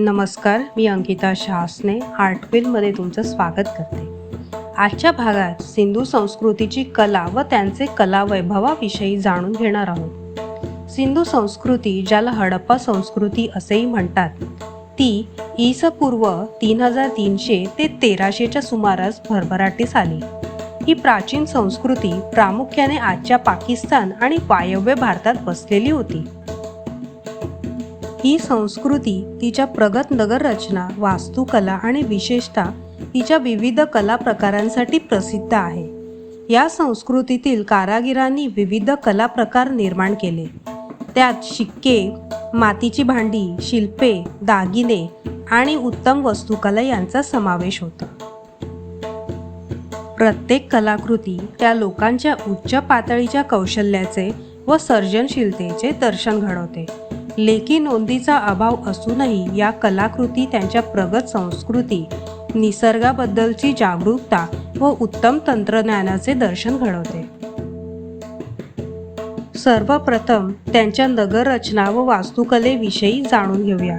नमस्कार मी अंकिता शहासने आर्टवेलमध्ये तुमचं स्वागत करते. आजच्या भागात सिंधू संस्कृतीची कला व त्यांचे कला वैभवाविषयी जाणून घेणार आहोत. सिंधू संस्कृती ज्याला हडप्पा संस्कृती असेही म्हणतात ती ईस पूर्व तीन हजार तीनशे ते तेराशेच्या सुमारास भरभराटीस आली. ही प्राचीन संस्कृती प्रामुख्याने आजच्या पाकिस्तान आणि वायव्य भारतात बसलेली होती. ही संस्कृती तिच्या प्रगत नगर रचना वास्तुकला आणि विशेषतः तिच्या विविध कला प्रकारांसाठी प्रसिद्ध आहे. या संस्कृतीतील कारागिरांनी विविध कला प्रकार निर्माण केले. त्यात शिक्के मातीची भांडी शिल्पे दागिने आणि उत्तम वस्तुकला यांचा समावेश होता. प्रत्येक कलाकृती त्या लोकांच्या उच्च पातळीच्या कौशल्याचे व सर्जनशीलतेचे दर्शन घडवते. लेखी नोंदीचा अभाव असूनही या कलाकृती त्यांच्या प्रगत संस्कृती निसर्गाबद्दलची जागरूकता व उत्तम तंत्रज्ञानाचे दर्शन घडवते. सर्वप्रथम त्यांच्या नगररचना व वास्तुकलेविषयी जाणून घेऊया.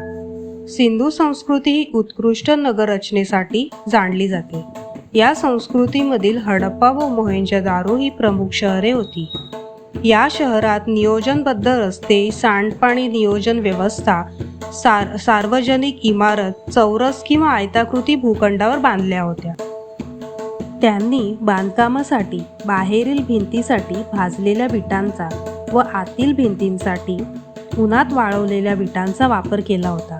सिंधू संस्कृती ही उत्कृष्ट नगररचनेसाठी जाणली जाते. या संस्कृतीमधील हडप्पा व मोहेंजदारो ही प्रमुख शहरे होती. या शहरात नियोजनबद्ध रस्ते सांडपाणी नियोजन व्यवस्था सार सार्वजनिक इमारत चौरस किंवा आयताकृती भूखंडावर बांधल्या होत्या. त्यांनी बांधकामासाठी बाहेरील भिंतीसाठी भाजलेल्या विटांचा व आतील भिंतींसाठी उन्हात वाळवलेल्या विटांचा वापर केला होता.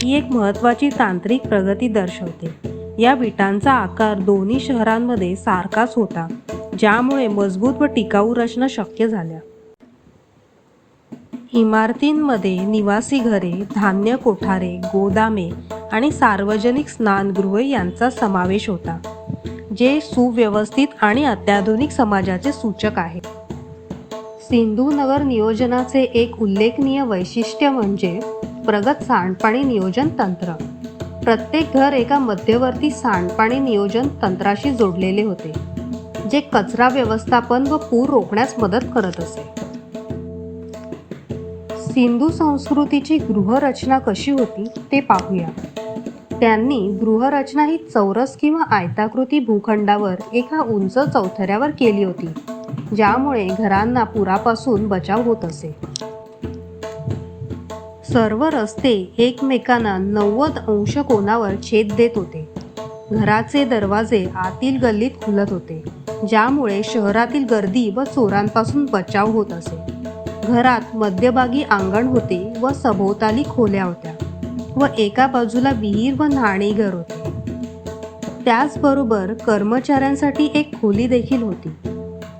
ही एक महत्त्वाची तांत्रिक प्रगती दर्शवते. या विटांचा आकार दोन्ही शहरांमध्ये सारखाच होता. ज्यामुळे मजबूत व टिकाऊ रचना शक्य झाल्या. इमारतींमध्ये निवासी घरे धान्य कोठारे गोदामे आणि सार्वजनिक स्नानगृह यांचा समावेश होता जे सुव्यवस्थित आणि अत्याधुनिक समाजाचे सूचक आहे. सिंधू नगर नियोजनाचे एक उल्लेखनीय वैशिष्ट्य म्हणजे प्रगत सांडपाणी नियोजन तंत्र. प्रत्येक घर एका मध्यवर्ती सांडपाणी नियोजन तंत्राशी जोडलेले होते. जे कचरा व्यवस्थापन व पूर रोखण्यास मदत करत असे. सिंधू संस्कृतीची गृहरचना कशी होती ते पाहूया. त्यांनी गृहरचना ही चौरस किंवा आयताकृती भूखंडावर एका उंच चौथऱ्यावर केली होती ज्यामुळे घरांना पुरापासून बचाव होत असे. सर्व रस्ते एकमेकांना नव्वद अंश कोणावर छेद देत होते. घराचे दरवाजे आतील गल्लीत खुलत होते ज्यामुळे शहरातील गर्दी व चोरांपासून बचाव होत असे. घरात मध्यभागी अंगण होते व सभोवताली खोल्या होत्या व एका बाजूला विहीर व न्हाणीघर होते. त्याचबरोबर कर्मचाऱ्यांसाठी एक खोली देखील होती.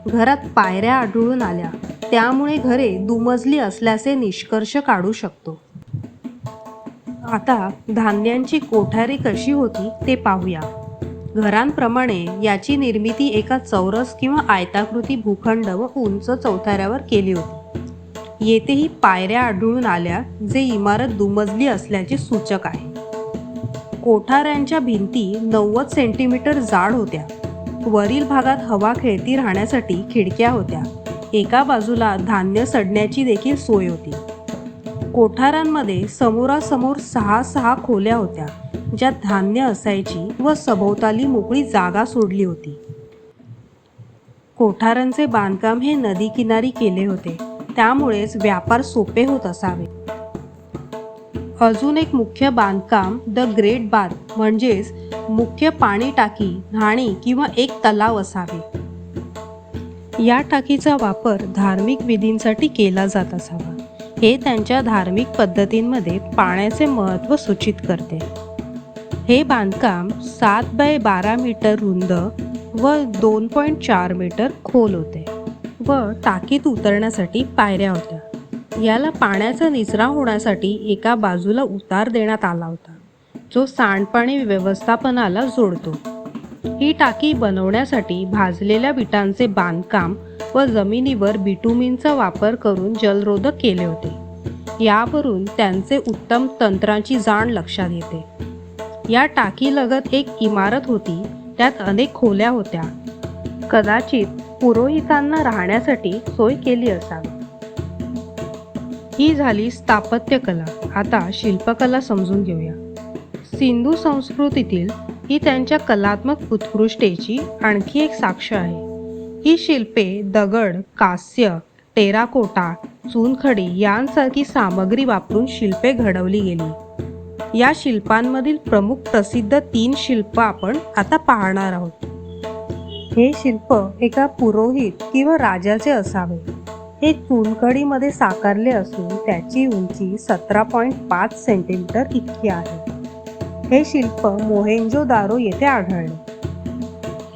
घरात पायऱ्या आढळून आल्या त्यामुळे घरे दुमजली असल्याचे निष्कर्ष काढू शकतो. आता धान्यांची कोठारी कशी होती ते पाहूया. घरांप्रमाणे याची निर्मिती एका चौरस किंवा आयताकृती भूखंड व उंच चौथाऱ्यावर केली होती. येथेही पायऱ्या आढळून आल्या जे इमारत दुमजली असल्याचे सूचक आहे. कोठाऱ्यांच्या भिंती नव्वद सेंटीमीटर जाड होत्या. वरील भागात हवा खेळती राहण्यासाठी खिडक्या होत्या. एका बाजूला धान्य सडण्याची देखील सोय होती. कोठारांमध्ये समोरासमोर सहा सहा खोल्या होत्या ज्यात धान्य असायची व सभोवताली मोकळी जागा सोडली होती. कोठारांचे बांधकाम हे नदीकिनारी केले होते. त्यामुळेच व्यापार सोपे होत असावे. अजून एक मुख्य बांधकाम द ग्रेट बाथ म्हणजेच मुख्य पाणी टाकी घाणी किंवा एक तलाव असावे. या टाकीचा वापर धार्मिक विधींसाठी केला जात असावा. हे त्यांच्या धार्मिक पद्धतींमध्ये पाण्याचे महत्त्व सूचित करते. हे बांधकाम सात बाय बारा मीटर रुंद व दोन पॉईंट चार मीटर खोल होते व टाकीत उतरण्यासाठी पायऱ्या होत्या. याला पाण्याचा निचरा होण्यासाठी एका बाजूला उतार देण्यात आला होता जो सांडपाणी व्यवस्थापनाला जोडतो. ही टाकी बनवण्यासाठी भाजलेल्या विटांचे बांधकाम व जमिनीवर बिटुमिनचा वापर करून जलरोधक केले होते. यावरून त्यांचे उत्तम तंत्रांची जाण लक्षात येते. या टाकीलगत एक इमारत होती त्यात अनेक खोल्या होत्या. कदाचित पुरोहितांना राहण्यासाठी सोय केली असावी. ही झाली स्थापत्यकला. आता शिल्पकला समजून घेऊया. सिंधू संस्कृतीतील ही त्यांच्या कलात्मक उत्कृष्टेची आणखी एक साक्ष आहे. ही शिल्पे दगड कांस्य टेराकोटा चुनखडी यांसारखी सामग्री वापरून शिल्पे घडवली गेली. या शिल्पांमधील प्रमुख प्रसिद्ध तीन शिल्प आपण आता पाहणार आहोत. हे शिल्प एका पुरोहित किंवा राजाचे असावे. हे चुनखडीमध्ये साकारले असून त्याची उंची सतरा पॉईंट पाच सेंटीमीटर इतकी आहे. हे शिल्प मोहेंजो दारो येथे आढळले.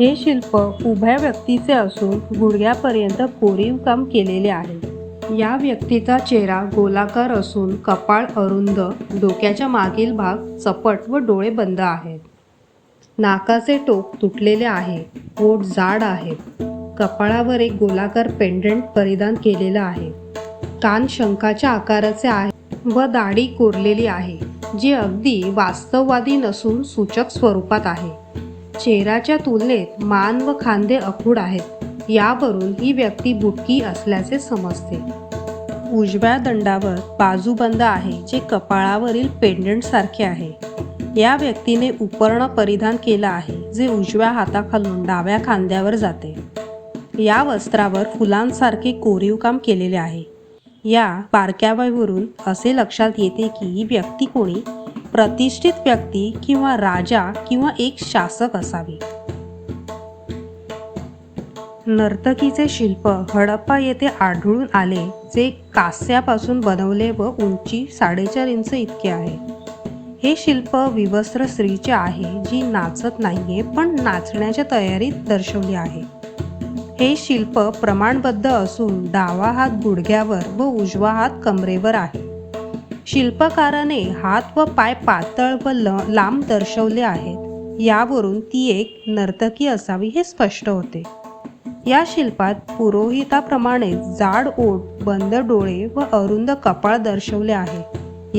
हे शिल्प उभ्या व्यक्तीचे असून गुडघ्यापर्यंत कोरीव काम केलेले आहे. या व्यक्तीचा चेहरा गोलाकार असून कपाळ अरुंद डोक्याच्या मागील भाग चपट व डोळे बंद आहेत. नाकाचे टोक तुटलेले आहे ओठ जाड आहेत कपाळावर एक गोलाकार पेंडंट परिधान केलेलं आहे. कान शंखाच्या आकाराचे आहे व दाढी कोरलेली आहे. जी अगदी वास्तववादी नसून सूचक स्वरूपात आहे. चेहऱ्याच्या तुलनेत मान व खांदे अखूड आहेत. यावरून ही व्यक्ती बुटकी असल्याचे समजते. उजव्या दंडावर बाजूबंद आहे जे कपाळावरील पेंडंटसारखे आहे. या व्यक्तीने उपर्ण परिधान केलं आहे जे उजव्या हाताखालून डाव्या खांद्यावर जाते. या वस्त्रावर फुलांसारखे कोरीव काम केलेले आहे. या बारक्यावरून असे लक्षात येते की ही व्यक्ती कोणी? प्रतिष्ठित व्यक्ती किंवा राजा किंवा एक शासक असावे. नर्तकीचे शिल्प हडप्पा येथे आढळून आले जे कास्यापासून बनवले व उंची साडेचार इंच इतके आहे. हे शिल्प विवस्त्र स्त्रीचे आहे जी नाचत नाहीये पण नाचण्याच्या तयारीत दर्शवली आहे. हे शिल्प प्रमाणबद्ध असून डावा हात गुडघ्यावर व उजवा हात कमरेवर आहे. शिल्पकाराने हात व पाय पातळ व ल लांब दर्शवले आहेत. यावरून ती एक नर्तकी असावी हे स्पष्ट होते. या शिल्पात पुरोहिताप्रमाणे जाड ओठ बंद डोळे व अरुंद कपाळ दर्शवले आहे.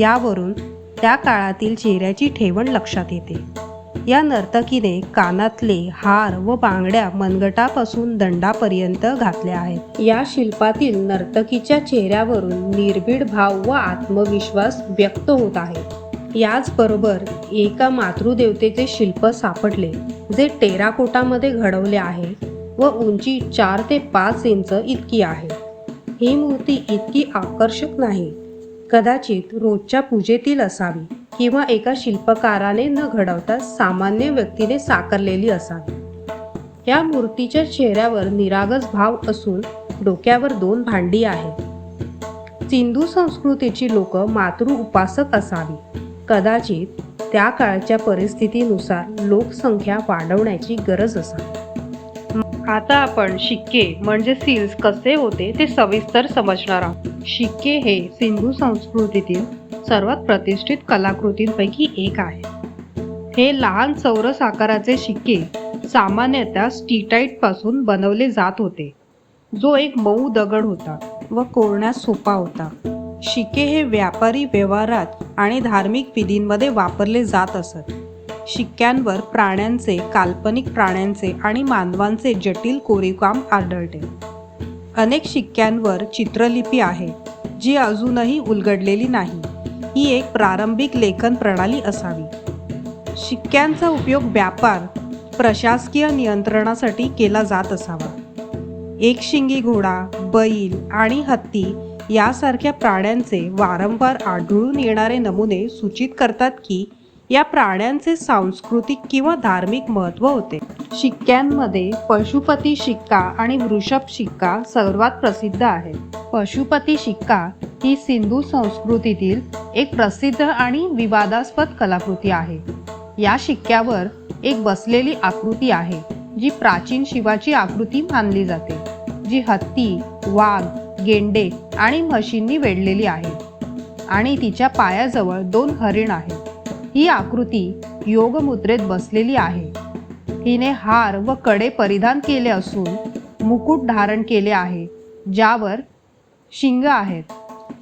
यावरून त्या काळातील चेहऱ्याची ठेवण लक्षात येते. या नर्तकीने कानातले हार व बांगड्या मनगटापासून दंडापर्यंत घातल्या आहेत. या शिल्पातील नर्तकीच्या चेहऱ्यावरून निर्भीड भाव व आत्मविश्वास व्यक्त होत आहे. याचबरोबर एका मातृदेवतेचे शिल्प सापडले जे टेराकोटामध्ये घडवले आहे व उंची चार ते पाच इंच इतकी आहे. ही मूर्ती इतकी आकर्षक नाही कदाचित रोजच्या पूजेतील असावी. किंवा एका शिल्पकाराने न घडवता सामान्य व्यक्तीने साकारलेली असावी. या मूर्तीच्या चेहऱ्यावर निरागस भाव असून डोक्यावर दोन भांडी आहेत. सिंधू संस्कृतीची लोक मातृ उपासक असावी. कदाचित त्या काळच्या परिस्थितीनुसार लोकसंख्या वाढवण्याची गरज असावी. आता आपण शिक्के म्हणजे सील्स कसे होते ते सविस्तर समजणार आहोत. शिक्के हे सिंधू संस्कृतीतील सर्वात प्रतिष्ठित कलाकृतींपैकी एक आहे. हे लहान चौरस आकाराचे शिक्के सामान्यतः स्टीटाईटपासून बनवले जात होते. जो एक मऊ दगड होता व कोरण्यास सोपा होता. शिक्के हे व्यापारी व्यवहारात आणि धार्मिक विधींमध्ये वापरले जात असत. शिक्क्यांवर प्राण्यांचे काल्पनिक प्राण्यांचे आणि मानवांचे जटिल कोरीवकाम आढळते. अनेक शिक्क्यांवर चित्रलिपी आहे जी अजूनही उलगडलेली नाही. ही एक प्रारंभिक लेखन प्रणाली असावी. शिक्क्यांचा उपयोग व्यापार प्रशासकीय नियंत्रणासाठी केला जात असावा. एक शिंगी घोडा बैल आणि हत्ती यासारख्या प्राण्यांचे वारंवार आढळून येणारे नमुने सूचित करतात की या प्राण्यांचे सांस्कृतिक किंवा धार्मिक महत्त्व होते. शिक्क्यांमध्ये पशुपती शिक्का आणि वृषभ शिक्का सर्वात प्रसिद्ध आहेत. पशुपती शिक्का ही सिंधू संस्कृतीतील एक प्रसिद्ध आणि विवादास्पद कलाकृती आहे. या शिक्क्यावर एक बसलेली आकृती आहे जी प्राचीन शिवाची आकृती मानली जाते जी हत्ती वाघ गेंडे आणि म्हशींनी वेढलेली आहे आणि तिच्या पायाजवळ दोन हरिण आहेत. ही आकृती योगमुद्रेत बसलेली आहे. हिने हार व कडे परिधान केले असून मुकुट धारण केले आहे ज्यावर शिंग आहेत.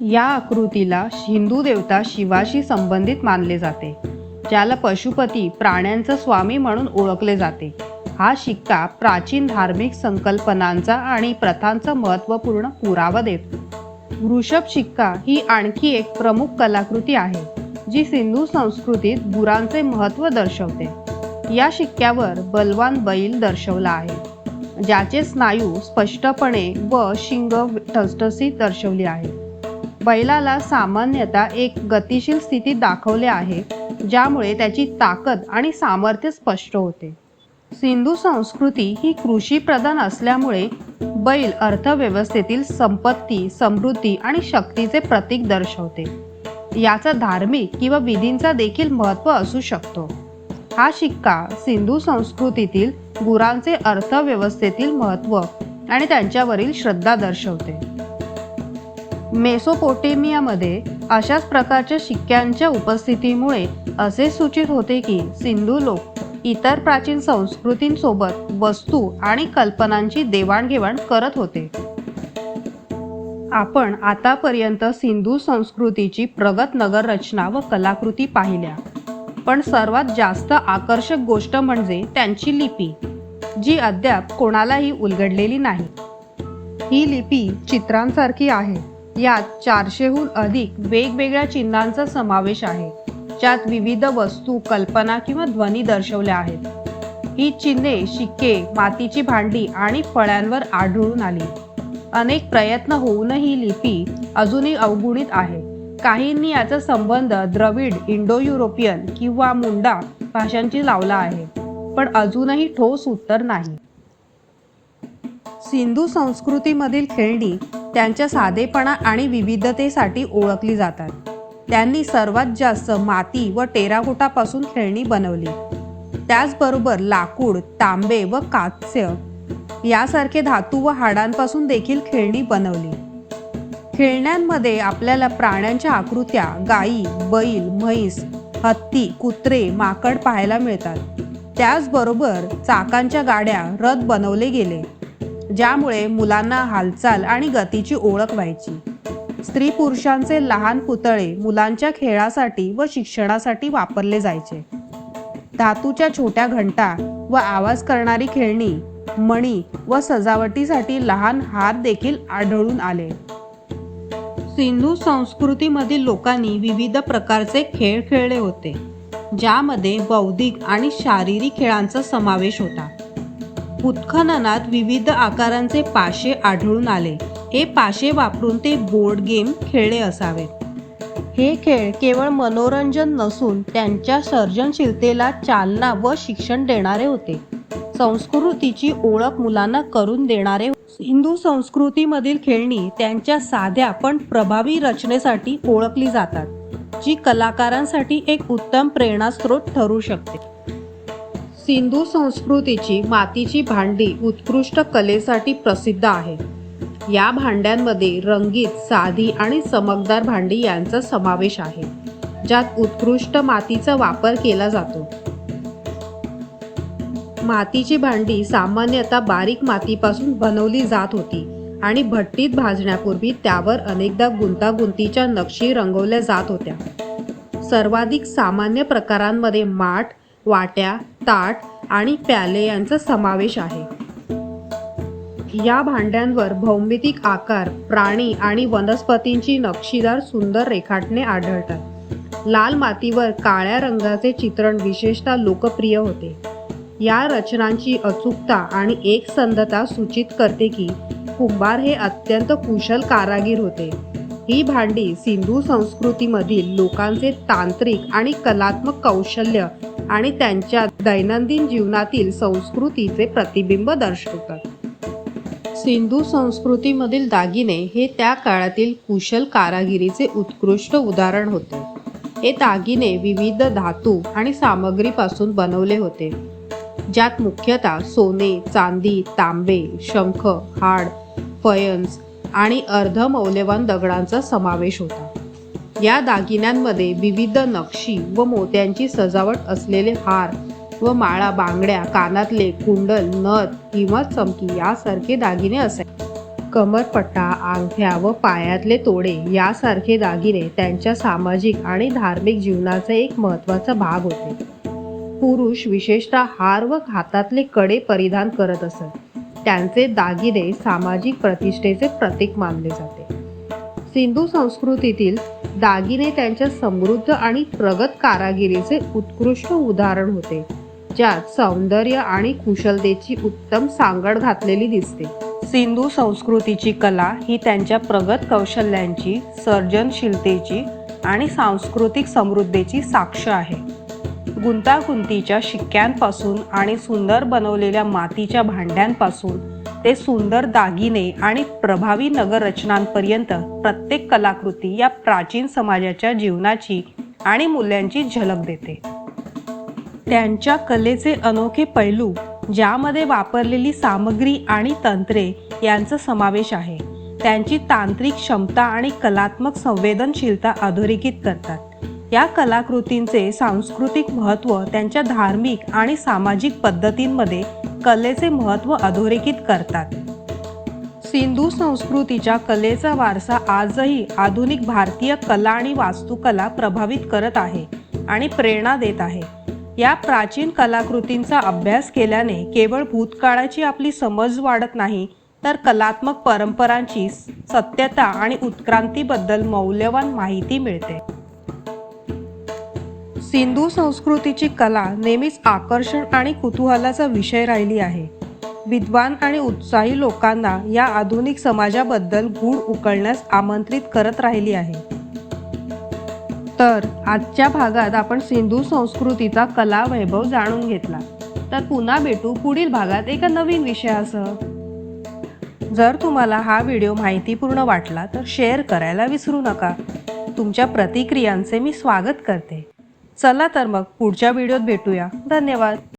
या आकृतीला हिंदू देवता शिवाशी संबंधित मानले जाते ज्याला पशुपती प्राण्यांचा स्वामी म्हणून ओळखले जाते. हा शिक्का प्राचीन धार्मिक संकल्पनांचा आणि प्रथांचा महत्त्वपूर्ण पुरावा देतो. वृषभ शिक्का ही आणखी एक प्रमुख कलाकृती आहे जी सिंधू संस्कृतीत गुरांचे महत्त्व दर्शवते. या शिक्क्यावर बलवान बैल दर्शवला आहे ज्याचे स्नायू स्पष्टपणे व शिंग ठसठसीत दर्शवली आहे. बैलाला सामान्यतः एक गतिशील स्थिती दाखवले आहे ज्यामुळे त्याची ताकद आणि सामर्थ्य स्पष्ट होते. सिंधू संस्कृती ही कृषी प्रधान असल्यामुळे बैल अर्थव्यवस्थेतील संपत्ती समृद्धी आणि शक्तीचे प्रतीक दर्शवते. याचा धार्मिक किंवा विधींचा देखील महत्त्व असू शकतो. हा शिक्का सिंधू संस्कृतीतील गुरांचे अर्थव्यवस्थेतील महत्त्व आणि त्यांच्यावरील श्रद्धा दर्शवते. मेसोपोटेमियामध्ये अशाच प्रकारच्या शिक्क्यांच्या उपस्थितीमुळे असे सूचित होते की सिंधू लोक इतर प्राचीन संस्कृतींसोबत वस्तू आणि कल्पनांची देवाणघेवाण करत होते. आपण आतापर्यंत सिंधू संस्कृतीची प्रगत नगर रचना व कलाकृती पाहिल्या. पण सर्वात जास्त आकर्षक गोष्ट म्हणजे त्यांची लिपी जी अद्याप कोणालाही उलगडलेली नाही. ही लिपी चित्रांसारखी आहे. यात चारशेहून अधिक वेगवेगळ्या चिन्हांचा समावेश आहे ज्यात विविध वस्तू कल्पना किंवा ध्वनी दर्शवल्या आहेत. ही चिन्हे शिक्के मातीची भांडी आणि फळ्यांवर आढळून आली. अनेक प्रयत्न होऊनही ही लिपी अजूनही अवगुणित आहे. काहींनी याचा संबंध द्रविड इंडो युरोपियन किंवा मुंडा भाषांची लावला आहे पण अजूनही ठोस उत्तर नाही. सिंधू संस्कृतीमधील खेळणी त्यांच्या साधेपणा आणि विविधतेसाठी ओळखली जातात. त्यांनी सर्वात जास्त माती व टेराकोटापासून खेळणी बनवली. त्याचबरोबर लाकूड तांबे व कास्य यासारखे धातू व हाडांपासून देखील खेळणी बनवली. खेळण्यांमध्ये आपल्याला प्राण्यांच्या आकृत्या गायी बैल म्हैस हत्ती कुत्रे माकड पाहायला मिळतात. त्याचबरोबर चाकांच्या गाड्या रथ बनवले गेले. ज्यामुळे मुलांना हालचाल आणि गतीची ओळख व्हायची. स्त्री पुरुषांचे लहान पुतळे मुलांच्या खेळासाठी व शिक्षणासाठी वापरले जायचे. धातूच्या छोट्या घंटा व आवाज करणारी खेळणी मणी व सजावटीसाठी लहान हार देखील आढळून आले. सिंधू संस्कृतीमधील लोकांनी विविध प्रकारचे खेळ खेळले होते ज्यामध्ये बौद्धिक आणि शारीरिक खेळांचा समावेश होता. उत्खननात विविध आकारांचे पाशे आढळून आले. हे पाशे वापरून ते बोर्ड गेम खेळले असावेत हे खेळ केवळ मनोरंजन नसून त्यांच्या सर्जनशीलतेला चालना व शिक्षण देणारे होते. संस्कृतीची ओळख मुलांना करून देणारे हिंदू संस्कृतीमधील खेळणी त्यांच्या साध्या पण प्रभावी रचनेसाठी ओळखली जातात जी कलाकारांसाठी एक उत्तम प्रेरणास्त्रोत ठरू शकते. सिंधू संस्कृतीची मातीची भांडी उत्कृष्ट कलेसाठी प्रसिद्ध आहे. या भांड्यांमध्ये रंगीत साधी आणि चमकदार भांडी यांचा समावेश आहे ज्यात उत्कृष्ट मातीचा वापर केला जातो. मातीची भांडी सामान्यतः बारीक मातीपासून बनवली जात होती आणि भट्टीत भाजण्यापूर्वी त्यावर अनेकदा गुंतागुंतीच्या नक्षी रंगवल्या जात होत्या. सर्वाधिक सामान्य प्रकारांमध्ये माठ वाट्या ताट आणि प्याले यांचा समावेश आहे. या भांड्यांवर भौमितिक आकार प्राणी आणि वनस्पतींची नक्षीदार सुंदर रेखाटणे आढळतात. लाल मातीवर काळ्या रंगाचे चित्रण विशेषतः लोकप्रिय होते. या रचनांची अचूकता आणि एकसंधता सूचित करते की कुंभार हे अत्यंत कुशल कारागीर होते. ही भांडी सिंधू संस्कृतीमधील लोकांचे तांत्रिक आणि कलात्मक कौशल्य आणि त्यांच्या दैनंदिन जीवनातील संस्कृतीचे प्रतिबिंब दर्शवतात. सिंधू संस्कृतीमधील दागिने हे त्या काळातील कुशल कारागिरीचे उत्कृष्ट उदाहरण होते. हे दागिने विविध धातू आणि सामग्रीपासून बनवले होते ज्यात मुख्यतः सोने चांदी तांबे शंख हाड फयन्स आणि अर्धमौल्यवान दगडांचा समावेश होता. या दागिन्यांमध्ये विविध नक्षी व मोत्यांची सजावट असलेले हार व माळा बांगड्या कानातले कुंडल नथ किंवा चमकी यासारखे दागिने असे कमरपट्टा अंगठ्या व पायातले तोडे यासारखे दागिने त्यांच्या सामाजिक आणि धार्मिक जीवनाचा एक महत्त्वाचा भाग होते. पुरुष विशेषतः हार व हातातले कडे परिधान करत असत. त्यांचे दागिने सामाजिक प्रतिष्ठेचे प्रतीक मानले जाते. सिंधू संस्कृतीतील दागिने त्यांच्या समृद्ध आणि प्रगत कारागिरीचे उत्कृष्ट उदाहरण होते ज्यात सौंदर्य आणि कुशलतेची उत्तम सांगड घातलेली दिसते. सिंधू संस्कृतीची कला ही त्यांच्या प्रगत कौशल्यांची सर्जनशीलतेची आणि सांस्कृतिक समृद्धीची साक्ष आहे. गुंतागुंतीच्या शिक्क्यांपासून आणि सुंदर बनवलेल्या मातीच्या भांड्यांपासून ते सुंदर दागिने आणि प्रभावी नगररचनांपर्यंत प्रत्येक कलाकृती या प्राचीन समाजाच्या जीवनाची आणि मूल्यांची झलक देते. त्यांच्या कलेचे अनोखे पैलू ज्यामध्ये वापरलेली सामग्री आणि तंत्रे यांचा समावेश आहे. त्यांची तांत्रिक क्षमता आणि कलात्मक संवेदनशीलता अधोरेखित करतात. या कलाकृतींचे सांस्कृतिक महत्त्व त्यांच्या धार्मिक आणि सामाजिक पद्धतींमध्ये कलेचे महत्त्व अधोरेखित करतात. सिंधू संस्कृतीच्या कलेचा वारसा आजही आधुनिक भारतीय कला आणि वास्तुकला प्रभावित करत आहे आणि प्रेरणा देत आहे. या प्राचीन कलाकृतींचा अभ्यास केल्याने केवळ भूतकाळाची आपली समज वाढत नाही तर कलात्मक परंपरांची सत्यता आणि उत्क्रांतीबद्दल मौल्यवान माहिती मिळते. सिंधू संस्कृतीची कला नेहमीच आकर्षण आणि कुतूहलाचा विषय राहिली आहे. विद्वान आणि उत्साही लोकांना या आधुनिक समाजाबद्दल गूढ उकळण्यास आमंत्रित करत राहिली आहे. तर आजच्या भागात आपण सिंधू संस्कृतीचा कला वैभव जाणून घेतला. तर पुन्हा भेटू पुढील भागात एका नवीन विषयासह. जर तुम्हाला हा व्हिडिओ माहितीपूर्ण वाटला तर शेअर करायला विसरू नका. तुमच्या प्रतिक्रियांचे मी स्वागत करते. चला तर मग पुढच्या व्हिडिओत भेटूया. धन्यवाद.